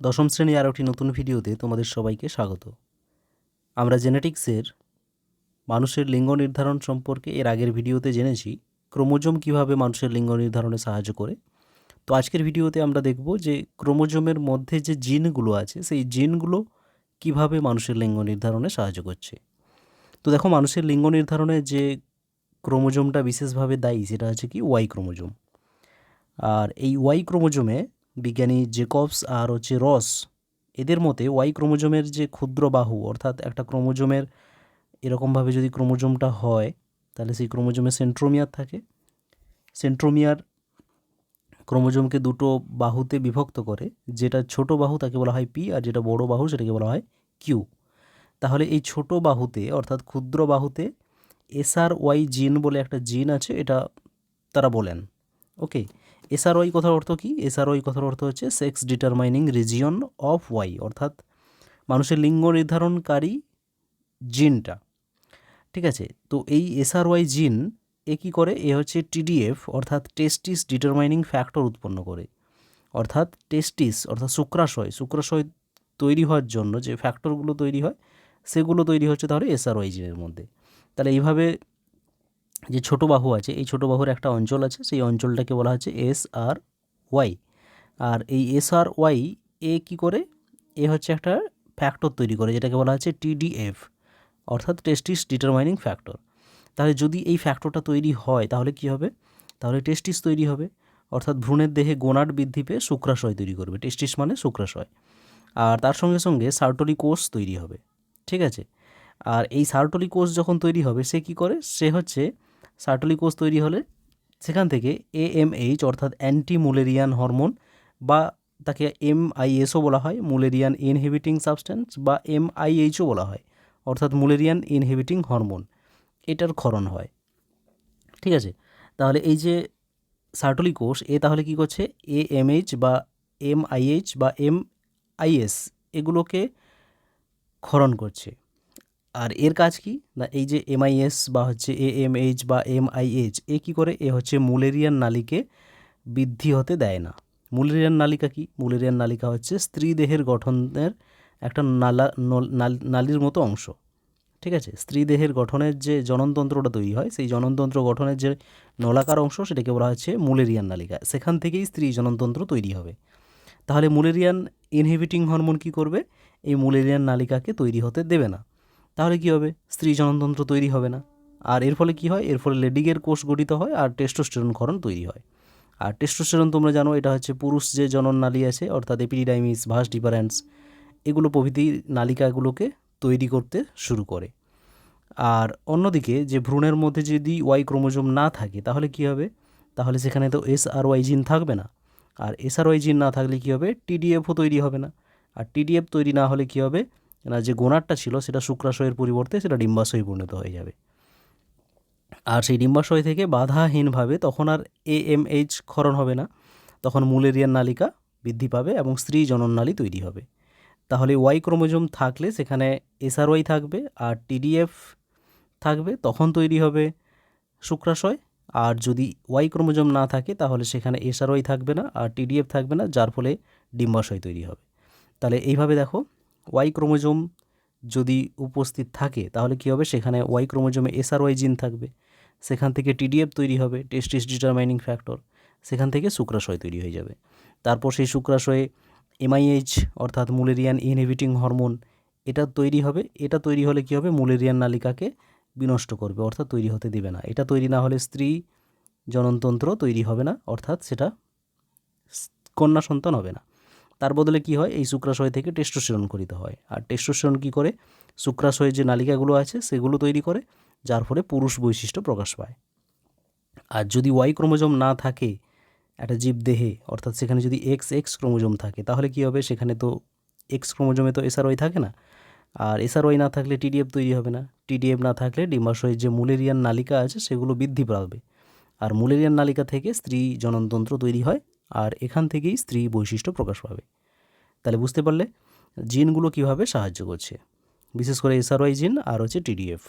দশম শ্রেণি আর একটি নতুন ভিডিওতে তোমাদের সবাইকে স্বাগত। আমরা জেনেটিক্সের মানুষের লিঙ্গ নির্ধারণ সম্পর্কে এর আগের ভিডিওতে জেনেছি, ক্রোমোজোম কীভাবে মানুষের লিঙ্গ নির্ধারণে সাহায্য করে। তো আজকের ভিডিওতে আমরা দেখব যে ক্রোমোজোমের মধ্যে যে জিনগুলো আছে, সেই জিনগুলো কীভাবে মানুষের লিঙ্গ নির্ধারণে সাহায্য করছে। তো দেখো, মানুষের লিঙ্গ নির্ধারণে যে ক্রোমোজোমটা বিশেষভাবে দায়ী, সেটা হচ্ছে কি, ওয়াই ক্রোমোজোম। আর এই ওয়াই ক্রোমোজোমে বিজ্ঞানী জেকবস আর হচ্ছে রস, এদের মতে ওয়াই ক্রোমোজোমের যে ক্ষুদ্র বাহু, অর্থাৎ একটা ক্রোমোজোমের এরকমভাবে যদি ক্রোমোজোমটা হয়, তাহলে সেই ক্রোমোজোমে সেন্ট্রোমিয়ার থাকে। সেন্ট্রোমিয়ার ক্রোমোজোমকে দুটো বাহুতে বিভক্ত করে, যেটা ছোট বাহু তাকে বলা হয় পি আর যেটা বড় বাহু সেটাকে বলা হয় কিউ তাহলে এই ছোট বাহুতে, অর্থাৎ ক্ষুদ্র বাহুতে এসআর ওয়াই জিন বলে একটা জিন আছে, এটা তারা বলেন। ওকে এসআরওয়াই কথার অর্থ কী? এসআরওয়াই কথার অর্থ হচ্ছে sex determining region of Y অর্থাৎ মানুষের লিঙ্গ নির্ধারণকারী জিনটা। ঠিক আছে? তো এই এসআরওয়াই জিন, এ কী করে? এ হচ্ছে টিডিএফ অর্থাৎ টেস্টিস ডিটারমাইনিং ফ্যাক্টর উৎপন্ন করে। অর্থাৎ টেস্টিস অর্থাৎ শুক্রাশয় শুক্রাশয় তৈরি হওয়ার জন্য যে ফ্যাক্টরগুলো তৈরি হয়, সেগুলো তৈরি হচ্ছে তাহলে এসআরওয়াই জিনের মধ্যে। তাহলে এইভাবে যে ছোট বাহু আছে, এই ছোট বাহুর একটা অঞ্চল আছে, সেই অঞ্চলটাকে বলা হচ্ছে এস আর ওয়াই। আর এই এস আর ওয়াই, এ কী করে? এ হচ্ছে একটা ফ্যাক্টর তৈরি করে, যেটাকে বলা হচ্ছে টিডিএফ অর্থাৎ টেস্টিস ডিটারমাইনিং ফ্যাক্টর তাহলে যদি এই ফ্যাক্টরটা তৈরি হয়, তাহলে কি হবে? তাহলে টেস্টিস তৈরি হবে, অর্থাৎ ভ্রূণের দেহে গোনাট বৃদ্ধি পেয়ে শুক্রাশয় তৈরি করবে। টেস্টিস মানে শুক্রাশয়। আর তার সঙ্গে সঙ্গে সার্টলি কোষ তৈরি হবে, ঠিক আছে? আর এই সার্টলি কোষ যখন তৈরি হবে, সে কি করে? সে হচ্ছে সার্টলি কোষ তৈরি হলে সেখান থেকে এএমএইচ অর্থাৎ অ্যান্টি মুলেরিয়ান হরমোন বা তাকে এম এমআইএসও বলা হয় মুলেরিয়ান ইনহিবিটিং সাবস্ট্যান্স বা এম এমআইএইচও বলা হয়, অর্থাৎ মুলেরিয়ান ইনহিবিটিং হরমোন এটার ক্ষরণ হয়। ঠিক আছে? তাহলে এই যে সার্টলি কোষ এ তাহলে কি করছে? এএমএইচ বা এম এমআইএইচ বা এম এমআইএস এগুলোকে ক্ষরণ করছে। আর এর কাজ কি? না, এই যে এমআইএস বা হচ্ছে এ এম এইচ বা এমআইএইচ এ কী করে? এ হচ্ছে মুলেরিয়ান নালীকে বৃদ্ধি হতে দেয় না। মুলেরিয়ান নালিকা কি? মুলেরিয়ান নালিকা হচ্ছে স্ত্রী দেহের গঠনের একটা নালা নালির মতো অংশ। ঠিক আছে? স্ত্রী দেহের গঠনের যে জননতন্ত্রটা তৈরি হয়, সেই জননতন্ত্র গঠনের যে নলাকার অংশ, সেটাকে বলা হচ্ছে মুলেরিয়ান নালিকা। সেখান থেকেই স্ত্রী জননতন্ত্র তৈরি হবে। তাহলে মুলেরিয়ান ইনহিবিটিং হরমোন কী করবে? এই মুলেরিয়ান নালিকাকে তৈরি হতে দেবে না। তাহলে কী হবে? স্ত্রী জননতন্ত্র তৈরি হবে না। আর এর ফলে কী হয়? এর ফলে লেডিগের কোষ গঠিত হয় আর টেস্টোস্টেরন ক্ষরণ তৈরি হয়। আর টেস্টোস্টেরন তোমরা জানো, এটা হচ্ছে পুরুষ যে জনন নালী আছে, অর্থাৎ এপিডিডাইমিস ভাস ডিফারেন্স এগুলো প্রভৃতি নালিকাগুলোকে তৈরি করতে শুরু করে। আর অন্যদিকে যে ভ্রূণের মধ্যে যদি ওয়াই ক্রোমোজোম না থাকে, তাহলে কী হবে? তাহলে সেখানে তো এস আর ওয়াই জিন থাকবে না। আর এস আর ওয়াই জিন না থাকলে কী হবে? টিডিএফও তৈরি হবে না। আর টিডিএফ তৈরি না হলে কী হবে? না যে গোনারটা ছিল সেটা শুক্রাশয়ের পরিবর্তে সেটা ডিম্বাশয়ে পরিণত হয়ে যাবে। আর সেই ডিম্বাশয় থেকে বাধাহীনভাবে তখন আর এ এম এইচ ক্ষরণ হবে না। তখন মুলেরিয়ান নালিকা বৃদ্ধি পাবে এবং স্ত্রী জনন জনননালী তৈরি হবে। তাহলে ওয়াই ক্রোমোজোম থাকলে সেখানে এসআরওয়াই থাকবে আর টিডিএফ থাকবে, তখন তৈরি হবে শুক্রাশয়। আর যদি ওয়াই ক্রোমোজোম না থাকে তাহলে সেখানে এসআরওয়াই থাকবে না আর টিডিএফ থাকবে না, যার ফলে ডিম্বাশয় তৈরি হবে। তাহলে এইভাবে দেখো ওয়াই ক্রোমোজোম যদি উপস্থিত থাকে, তাহলে কী হবে? সেখানে ওয়াই ক্রোমোজোমে এসআরওয়াই জিন থাকবে। সেখান থেকে টিডিএফ তৈরি হবে টেস্টিস ডিটারমাইনিং ফ্যাক্টর। সেখান থেকে শুক্রাশয় তৈরি হয়ে যাবে। তারপর সেই শুক্রাশয়ে এমআইএইচ অর্থাৎ মুলেরিয়ান ইনহিবিটিং হরমোন, এটা তৈরি হবে। এটা তৈরি হলে কী হবে? মুলেরিয়ান নালিকাকে বিনষ্ট করবে, অর্থাৎ তৈরি হতে দেবে না। এটা তৈরি না হলে স্ত্রী জননতন্ত্র তৈরি হবে না, অর্থাৎ সেটা কন্যা সন্তান হবে না। তার বদলে কি হয়? এই শুক্রাশয় থেকে টেস্টোস্টেরন করিতে হয়। আর টেস্টোস্টেরন কী করে? শুক্রাশয়ের যে নালিকাগুলো আছে, সেগুলো তৈরি করে, যার ফলে পুরুষ বৈশিষ্ট্য প্রকাশ পায়। আর যদি ওয়াই ক্রোমোজোম না থাকে, একটা জীব দেহে, অর্থাৎ সেখানে যদি এক্স এক্স ক্রোমোজোম থাকে, তাহলে কী হবে? সেখানে তো এক্স ক্রোমোজোমে তো এসআরওয়াই থাকে না। আর এসআরওয়াই না থাকলে টিডিএফ তৈরি হবে না। টিডিএফ না থাকলে ডিম্বাশয়ের যে মুলেরিয়ান নালিকা আছে, সেগুলো বৃদ্ধি পাবে। আর মুলেরিয়ান নালিকা থেকে স্ত্রী জননতন্ত্র তৈরি হয়। আর এখান থেকেই স্ত্রী বৈশিষ্ট্য প্রকাশ পাবে। তাহলে বুঝতে পারলে জিনগুলো কীভাবে সাহায্য করছে? বিশেষ করে এসআরওয়াই জিন আর হচ্ছে টিডিএফ